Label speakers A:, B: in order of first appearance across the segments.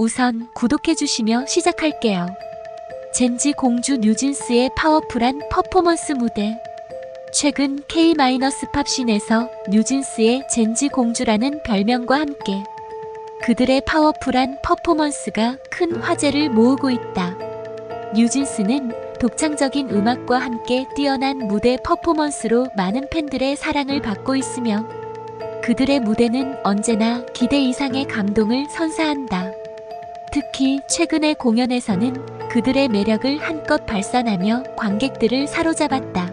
A: 우선 구독해주시며 시작할게요. 젠지 공주 뉴진스의 파워풀한 퍼포먼스 무대. 최근 K-팝신에서 뉴진스의 젠지 공주라는 별명과 함께 그들의 파워풀한 퍼포먼스가 큰 화제를 모으고 있다. 뉴진스는 독창적인 음악과 함께 뛰어난 무대 퍼포먼스로 많은 팬들의 사랑을 받고 있으며 그들의 무대는 언제나 기대 이상의 감동을 선사한다. 특히 최근의 공연에서는 그들의 매력을 한껏 발산하며 관객들을 사로잡았다.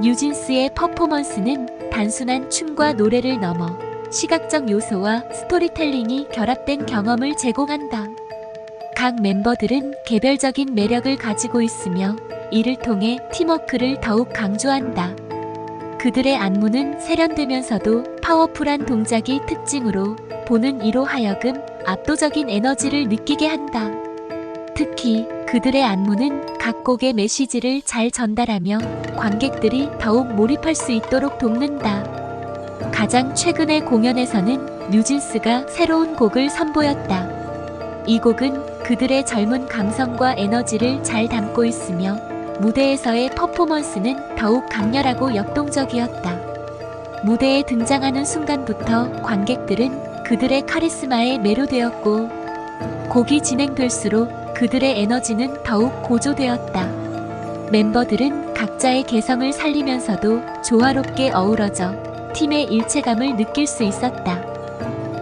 A: 뉴진스의 퍼포먼스는 단순한 춤과 노래를 넘어 시각적 요소와 스토리텔링이 결합된 경험을 제공한다. 각 멤버들은 개별적인 매력을 가지고 있으며 이를 통해 팀워크를 더욱 강조한다. 그들의 안무는 세련되면서도 파워풀한 동작이 특징으로 보는 이로 하여금 압도적인 에너지를 느끼게 한다. 특히 그들의 안무는 각 곡의 메시지를 잘 전달하며 관객들이 더욱 몰입할 수 있도록 돕는다. 가장 최근의 공연에서는 뉴진스가 새로운 곡을 선보였다. 이 곡은 그들의 젊은 감성과 에너지를 잘 담고 있으며 무대에서의 퍼포먼스는 더욱 강렬하고 역동적이었다. 무대에 등장하는 순간부터 관객들은 그들의 카리스마에 매료되었고 곡이 진행될수록 그들의 에너지는 더욱 고조되었다. 멤버들은 각자의 개성을 살리면서도 조화롭게 어우러져 팀의 일체감을 느낄 수 있었다.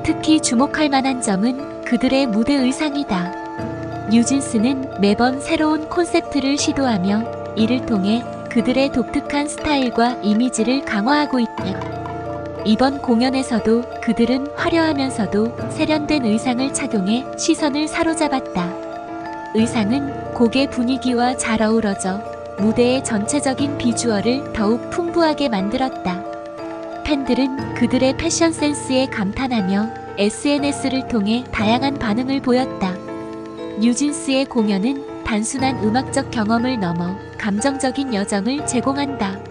A: 특히 주목할 만한 점은 그들의 무대 의상이다. 뉴진스는 매번 새로운 콘셉트를 시도하며 이를 통해 그들의 독특한 스타일과 이미지를 강화하고 있다. 이번 공연에서도 그들은 화려하면서도 세련된 의상을 착용해 시선을 사로잡았다. 의상은 곡의 분위기와 잘 어우러져 무대의 전체적인 비주얼을 더욱 풍부하게 만들었다. 팬들은 그들의 패션 센스에 감탄하며 SNS를 통해 다양한 반응을 보였다. 뉴진스의 공연은 단순한 음악적 경험을 넘어 감정적인 여정을 제공한다.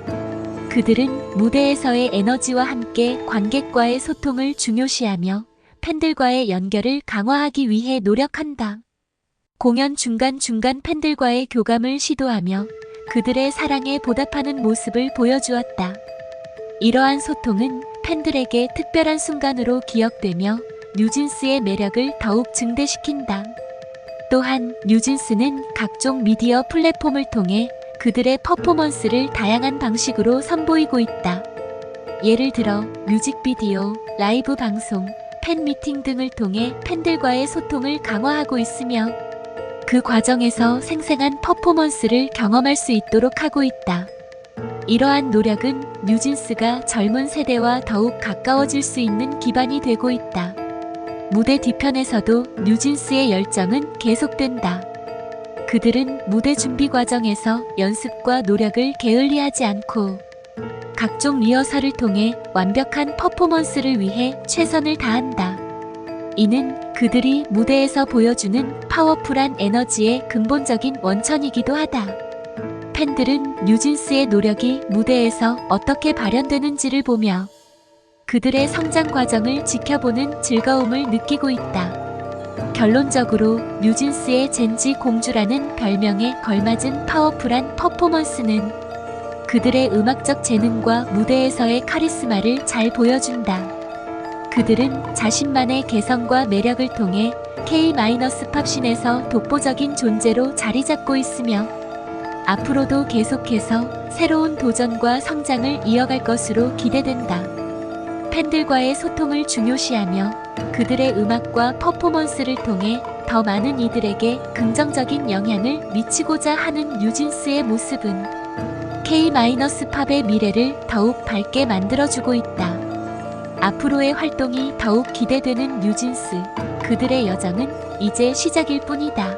A: 그들은 무대에서의 에너지와 함께 관객과의 소통을 중요시하며 팬들과의 연결을 강화하기 위해 노력한다. 공연 중간중간 팬들과의 교감을 시도하며 그들의 사랑에 보답하는 모습을 보여주었다. 이러한 소통은 팬들에게 특별한 순간으로 기억되며 뉴진스의 매력을 더욱 증대시킨다. 또한 뉴진스는 각종 미디어 플랫폼을 통해 그들의 퍼포먼스를 다양한 방식으로 선보이고 있다. 예를 들어 뮤직비디오, 라이브 방송, 팬미팅 등을 통해 팬들과의 소통을 강화하고 있으며 그 과정에서 생생한 퍼포먼스를 경험할 수 있도록 하고 있다. 이러한 노력은 뉴진스가 젊은 세대와 더욱 가까워질 수 있는 기반이 되고 있다. 무대 뒤편에서도 뉴진스의 열정은 계속된다. 그들은 무대 준비 과정에서 연습과 노력을 게을리하지 않고 각종 리허설을 통해 완벽한 퍼포먼스를 위해 최선을 다한다. 이는 그들이 무대에서 보여주는 파워풀한 에너지의 근본적인 원천이기도 하다. 팬들은 뉴진스의 노력이 무대에서 어떻게 발현되는지를 보며 그들의 성장 과정을 지켜보는 즐거움을 느끼고 있다. 결론적으로 뉴진스의 젠지 공주라는 별명에 걸맞은 파워풀한 퍼포먼스는 그들의 음악적 재능과 무대에서의 카리스마를 잘 보여준다. 그들은 자신만의 개성과 매력을 통해 K-팝신에서 독보적인 존재로 자리 잡고 있으며 앞으로도 계속해서 새로운 도전과 성장을 이어갈 것으로 기대된다. 팬들과의 소통을 중요시하며 그들의 음악과 퍼포먼스를 통해 더 많은 이들에게 긍정적인 영향을 미치고자 하는 뉴진스의 모습은 K-팝의 미래를 더욱 밝게 만들어주고 있다. 앞으로의 활동이 더욱 기대되는 뉴진스. 그들의 여정은 이제 시작일 뿐이다.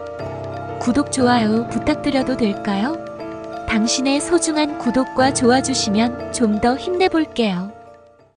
A: 구독, 좋아요 부탁드려도 될까요? 당신의 소중한 구독과 좋아 주시면 좀 더 힘내볼게요.